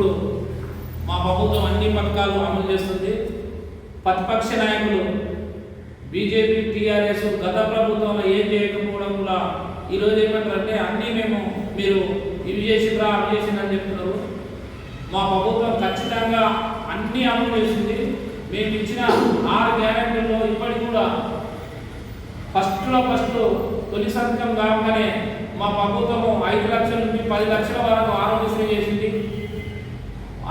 ఇప్పుడు మా ప్రభుత్వం అన్ని పథకాలు అమలు చేస్తుంది. ప్రతిపక్ష నాయకులు బీజేపీ టీఆర్ఎస్ గత ప్రభుత్వంలో ఏం చేయకపోవడం కూడా ఈరోజు ఏమంటారంటే అన్నీ మేము మీరు ఇవి చేసిండ్రా అవి చేసిందని చెప్తున్నారు. మా ప్రభుత్వం ఖచ్చితంగా అన్నీ అమలు చేసింది మేము ఇచ్చిన ఆరు గ్యారెంటీల్లో ఇప్పటికి కూడా ఫస్ట్లో ఫస్ట్ తొలి సంతకం కాగానే మా ప్రభుత్వము ఐదు లక్షల నుండి పది లక్షల వరకు ఆరోగ్యశ్రీ చేసింది.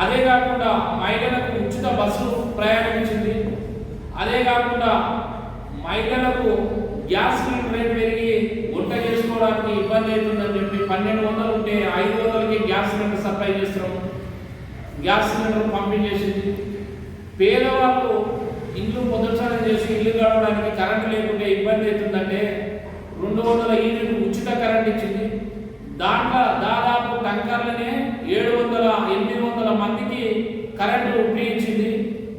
అదే కాకుండా మహిళలకు ఉచిత బస్సు ప్రయాణం ఇచ్చింది అదే కాకుండా మహిళలకు గ్యాస్ సిలిండర్ రేట్ పెరిగి వంట చేసుకోవడానికి ఇబ్బంది అవుతుందని చెప్పి పన్నెండు వందలు ఉంటే ఐదు వందలకి గ్యాస్ సిలిండర్ సప్లై చేస్తున్నాం. గ్యాస్ సిలిండర్ పంపించేసింది. పేదవాళ్ళు ఇల్లు పునరుద్ధరణ చేసి ఇల్లు గడవడానికి కరెంట్ లేకుంటే ఇబ్బంది అవుతుందంటే రెండు వందల యూనిట్ ఉచిత కరెంట్ ఇచ్చింది. దాంట్లో దాదాపు టంకర్లనే ఏడు వందల కరెంటు ఉపయోగించింది ఇచ్చింది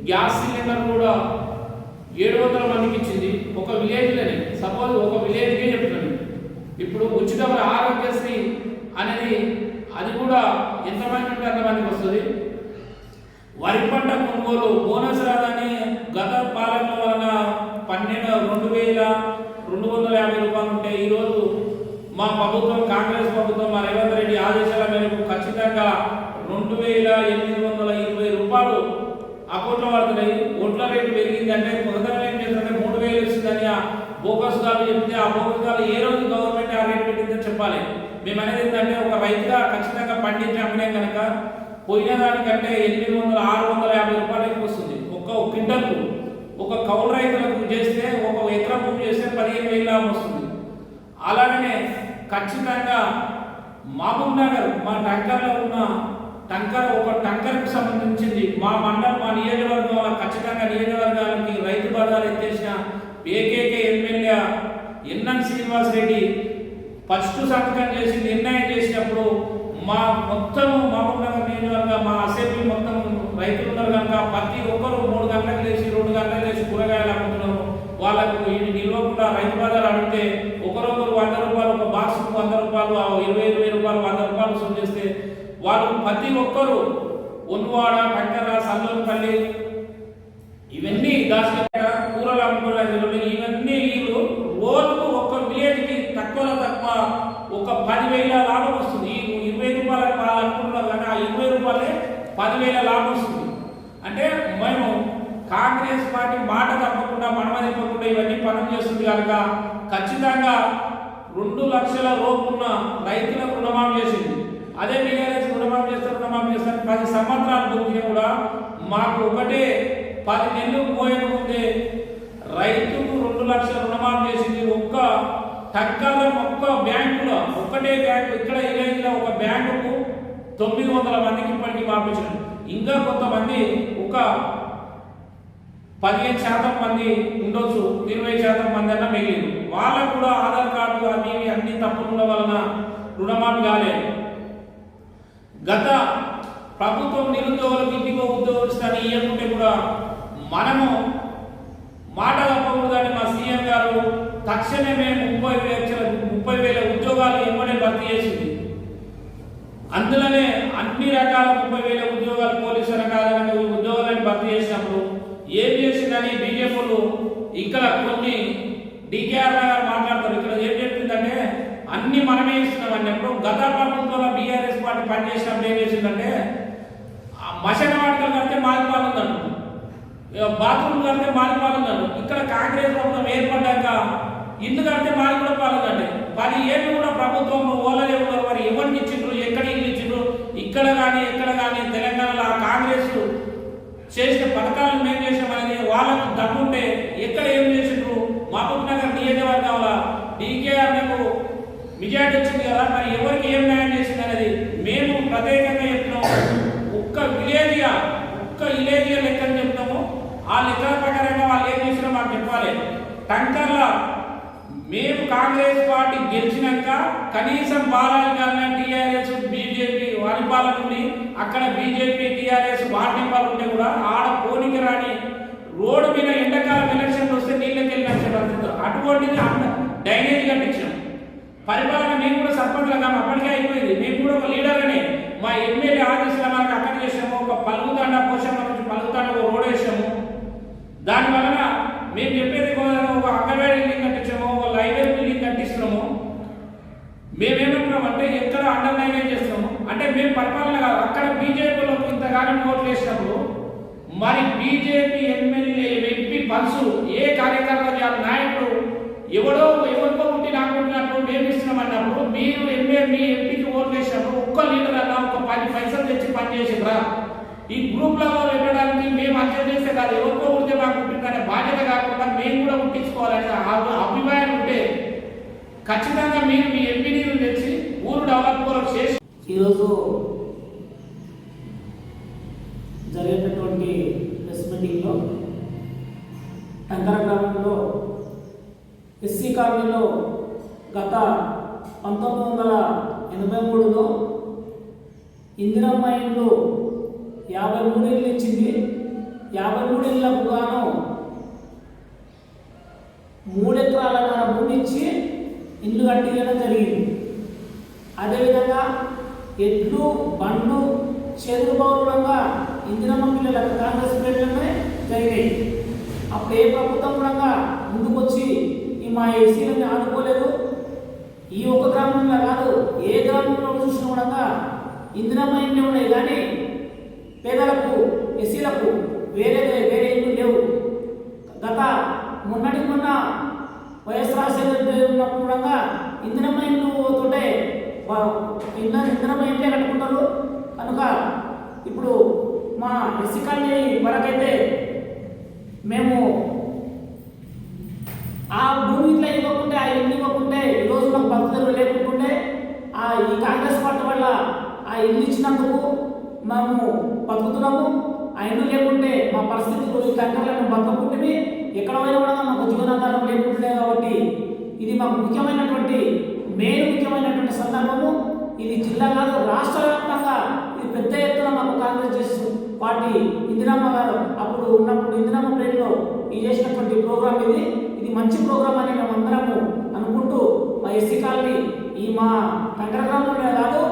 గ్యాస్ సిలిండర్ కూడా ఏడు వందల మందికి ఇచ్చింది. ఒక విలేజ్లని సపోజ్ ఒక విలేజ్కే చెప్తున్నాను. ఇప్పుడు ఉచిత ఆరోగ్యశ్రీ అనేది అది కూడా ఎంతమంది ఉంటే అంతమందికి వస్తుంది? వరి పంట కొనుగోలు బోనస్ రాదని గత పాలన వలన పన్నెండు రెండు వేల రెండు వందల యాభై రూపాయలు ఉంటే ఈరోజు మా ప్రభుత్వం కాంగ్రెస్ ప్రభుత్వం మా రేవంత్ రెడ్డి ఆదేశాల మేరకు ఖచ్చితంగా రెండు వేల ఎనిమిది వందల రూపాయలు అకౌంట్లో పడుతున్నాయి. ఓట్ల రేటు పెరిగిందంటే మొదటి ఏం చేస్తుందంటే మూడు వేలు ఇస్తుందని ఆ బోకస్ గాలు చెప్తే ఆ బోకస్ గాలు ఏ రోజు గవర్నమెంట్ ఆ రేటు పెట్టిందో చెప్పాలి. మేము అనేది ఏంటంటే ఒక రైతుగా ఖచ్చితంగా పండించి అమ్మినే కనుక పోయిన దానికంటే ఎనిమిది వందల ఆరు వందల యాభై రూపాయలకి వస్తుంది. ఒక్క క్వింటల్కు ఒక కౌలు రైతులకు చేస్తే ఒక ఎకరం భూమి చేస్తే పదిహేను వేలు లాభం వస్తుంది. అలాగనే ఖచ్చితంగా మహబూబ్ నగర్ మా టంకర్లో ఉన్న టంకర్ ఒక టంకర్కి సంబంధించింది. మా మండలం మా నియోజకవర్గంలో ఖచ్చితంగా నియోజకవర్గాలకి రైతు బజార్ ఎత్తేసిన ఏకేకే MLA NN Srinivas Reddy first సంతకం చేసి నిర్ణయం చేసినప్పుడు మా మొత్తం మహబూబ్నగర్ నియోజకవర్గ మా అసెంబ్లీ మొత్తం రైతులు ఉన్నారు కనుక ప్రతి ఒక్కరు మూడు గంటలకు లేచి రెండు గంటలకు లేచి కూరగాయలు అమ్ముతున్నారు. వాళ్ళకు ఇది నిల్వకుండా రైతు బజార్ అడిగితే ఒకరొకరు వంద రూపాయలు ఒక బాక్స్ వంద రూపాయలు ఇరవై ఇరవై రూపాయలు వంద రూపాయలు వసూలు చేస్తే వాళ్ళు ప్రతి ఒక్కరు ఒన్వాడ సల్లం సల్లూరుపల్లి ఇవన్నీ దాచిన కూరలు అమ్ముకునే ఇవన్నీ వీళ్ళు రోజుకు ఒక్క విలేజ్కి తక్కువలో తక్కువ ఒక పదివేల లాభం వస్తుంది. ఇరవై రూపాయలకు వాళ్ళు అనుకుంటున్నారు కానీ ఆ ఇరవై రూపాయలే పదివేల లాభం వస్తుంది. అంటే మేము కాంగ్రెస్ పార్టీ మాట తప్పకుండా మనమ తిప్పకుండా ఇవన్నీ పనులు చేస్తుంది కనుక ఖచ్చితంగా రెండు లక్షల లోపున్న రైతులకు రుణమాఫీ చేసింది. అదే టీఆర్ఎస్ రుణమాఫీ చేస్తారు రుణమాఫీ చేస్తారు. పది సంవత్సరాలు పూర్తిగా కూడా మాకు ఒకటే పది నెలలు పోయిన ముందే రైతుకు రెండు లక్షల రుణమాఫీ చేసింది ఒక్క టక్కల ఒక్క బ్యాంకులో ఒక్కటే బ్యాంకు ఇక్కడ ఇలా ఒక బ్యాంకుకు తొమ్మిది వందల మందికి ఇప్పటికీ పంపించారు ఇంకా కొంతమంది ఒక పదిహేను శాతం మంది ఉండొచ్చు ఇరవై శాతం మంది అన్న మిగిలింది. వాళ్ళకు కూడా ఆధార్ కార్డు అవి అన్ని తప్పుల వలన రుణమాఫీ కాలేదు. గత ప్రభుత్వం నిరుద్యోగులకు ఇంటికో ఉద్యోగస్తుని ఇవ్వకుంటే కూడా మనము మాటల పొందుదని మా సీఎం గారు తక్షణమే ముప్పై లక్షల ముప్పై వేల ఉద్యోగాలు ఇవ్వనే భర్తీ చేసింది. అందులోనే అన్ని రకాల ముప్పై వేల ఉద్యోగాలు పోలీసు రకాల ఉద్యోగాలను భర్తీ చేసినప్పుడు ఏం చేసిందని బీజేపీలు ఇక్కడ కొన్ని డికేఆర్ గారు మాట్లాడతారు. ఇక్కడ ఏం చెప్తుందంటే అన్ని మనమే ఇస్తున్నాం అన్నప్పుడు గత ప్రభుత్వంలో బీఆర్ఎస్ పార్టీ పనిచేసినప్పుడు ఏం చేసిందంటే ఆ మసక వాటికలు కడితే మారిపోతుందంట బాత్రూమ్ కడితే మాలిపాలు ఇక్కడ కాంగ్రెస్ ప్రభుత్వం ఏర్పడ్డాక ఇల్లు కడితే మాలి కూడా పాలుందండి పది ఏళ్ళు కూడా ప్రభుత్వం ఓలలే ఉన్నారు. మరి ఎవరికి ఇచ్చిండ్రు? ఎక్కడ ఇల్లు ఇచ్చిండ్రు? ఇక్కడ కానీ ఎక్కడ కానీ తెలంగాణలో ఆ కాంగ్రెస్ చేసిన పథకాలను మేము చేసామని వాళ్ళకు దమ్ముంటే ఎక్కడ ఏం చేసిండ్రు? మహబూబ్ నగర్ నియోజకవర్గంలో డీకేఆర్లకు మెజార్టీ వచ్చింది కదా. మరి ఎవరికి ఏం న్యాయం చేసింది అనేది మేము ప్రత్యేకంగా చెప్తున్నాం ఒక్క విలేజియా ఒక్క విలేజియా లెక్కని చెప్తాము ఆ లెక్కల ప్రకారంగా వాళ్ళు ఏం చేసినా మాకు చెప్పాలి. టంకర్ల మేము కాంగ్రెస్ పార్టీ గెలిచినాక కనీసం బాలాజీ టీఆర్ఎస్ బీజేపీ వారిపాల నుండి అక్కడ బీజేపీ టీఆర్ఎస్ వార్నిపాలు ఉంటే కూడా ఆడ పోనికి రాని రోడ్డు మీద ఎండాకాలం ఎలక్షన్లు వస్తే నీళ్ళకి వెళ్ళిన పరిస్థితి. అటువంటిది అంత డైనేజ్ కట్టించాం పరిపాలన మేము కూడా సర్పంచ్లుగా అప్పటికే అయిపోయింది. మేము కూడా ఒక లీడర్ అని మా ఎమ్మెల్యే ఆదేశాల మనకు అక్కడ దాని వలన మేము చెప్పేది ఒక అంగన్వాడీ బిల్డింగ్ కట్టించాము ఒక లైబ్రరీ బిల్డింగ్ కట్టిస్తున్నాము. మేమేమంటున్నామంటే ఎక్కడ అండర్ లైన్ చేస్తున్నాము? అంటే మేము పరిపాలన కాదు అక్కడ బీజేపీలో ఇంతకాలం ఓట్లు వేసినప్పుడు మరి బీజేపీ ఎమ్మెల్యే ఎంపీ పల్సు ఏ కార్యకర్త నాయకుడు ఎవడో ఎవరితో ఉంటే నాకుంటున్నట్టు మేమిస్తున్నామన్నప్పుడు మీరు ఎమ్మెల్యే మీ ఎంపీకి ఓట్లు వేసినప్పుడు ఒక్క లీటర్ అన్న ఒక పది పైసలు తెచ్చి పనిచేసిండ్రా? ఈ గ్రూప్లలో పెట్టడానికి మేము అర్థం చేస్తే కాదు ఎవరికో ఉంటే మాకు ఉంటుందనే బాధ్యత కాకుండా మేము కూడా పుట్టించుకోవాలనే ఆ- అభిప్రాయం ఉంటే ఖచ్చితంగా మీరు మీ ఎంపీని తెచ్చి ఊరు డెవలప్ కొరకు చేసి ఈరోజు జరిగేటటువంటి ప్రెస్ మీటింగ్లో టంకర గ్రామంలో ఎస్సీ కాలనీలో గత పంతొమ్మిది వందల ఎనభై మూడులో ఇందిరమ్మ ఇండ్లు యాభై మూడు ఇళ్ళు ఇచ్చింది యాభై మూడు గాను మూడెకరాల ఎకరాల భూమి ఇచ్చి ఇల్లు కట్టించడం జరిగింది. అదేవిధంగా ఎడ్లు బండ్లు చేతులు పౌరులంగా ఇందిరమ్మ పిల్లలకు కాంగ్రెస్ పెట్టడమే జరిగాయి. అప్పుడు ఏ ప్రభుత్వం కూడా ముందుకొచ్చి ఈ మా ఏసీలని ఆడుకోలేదు ఈ ఒక్క గ్రామంలో కాదు ఏ గ్రామంలో చూసినా కూడా ఇందిరమ్మ ఇండ్లు ఉన్నాయి కానీ పేదలకు ఎస్సీలకు వేరే వేరే ఇల్లు లేవు. గత మొన్నటి మొన్న వైఎస్ రాజశేఖర రెడ్డి ఉన్నప్పుడు కూడా ఇందిరమ్మ ఇల్లు తోటే వా- ఇంధనమ్మ ఇంటే కట్టుకుంటారు. కనుక ఇప్పుడు మా ఎస్సీ కాలనీ వరకైతే మేము ఆ భూమి ఇట్లా ఇవ్వకుంటే ఆ ఇల్లు ఇవ్వకుంటే ఈ రోజు మాకు భక్తులు లేకుంటుంటే ఆ ఈ కాంగ్రెస్ పార్టీ వల్ల ఆ ఇల్లు ఇచ్చినందుకు మేము బతుకుతున్నాము. ఆయన లేకుంటే మా పరిస్థితి రోజు కంకర్లో బతుకుంటే ఎక్కడ పోయినా కూడా మాకు జీవనాధారం లేకుంటుండే కాబట్టి ఇది మాకు ముఖ్యమైనటువంటి మెయిన్ ముఖ్యమైనటువంటి సందర్భము. ఇది జిల్లా కాదు రాష్ట్ర వ్యాప్తంగా ఇది పెద్ద ఎత్తున మాకు కాంగ్రెస్ చేస్తూ పార్టీ ఇందిరమ్మ గారు. అప్పుడు ఉన్నప్పుడు ఇందిరమ్మ ప్లేట్లో ఈ చేసినటువంటి ప్రోగ్రామ్ ఇది. ఇది మంచి ప్రోగ్రామ్ అని మేము అందరము అనుకుంటూ మా ఎస్సీ కాలనీ ఈ మా కంకర గ్రామంలో కాదు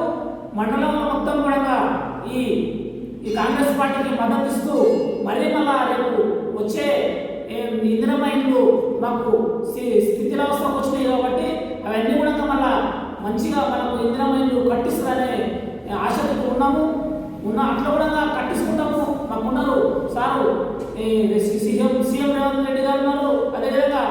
మండలంలో మొత్తం కూడా ఈ ఈ కాంగ్రెస్ పార్టీకి మద్దతు ఇస్తూ మళ్ళీ మళ్ళా రేపు వచ్చే ఏ- ఇందిరమ్మ మాకు స్థి- వచ్చినాయి కాబట్టి అవన్నీ కూడా మళ్ళా మంచిగా మనకు ఇందిరమ్మ ఇల్లు కట్టిస్తారనే ఆశతో ఉన్నాము. ఉన్న అట్లా కూడా కట్టించుకుంటాము. మాకున్నారు sir CM CM Revanth Reddy garu ఉన్నారు. అదేవిధంగా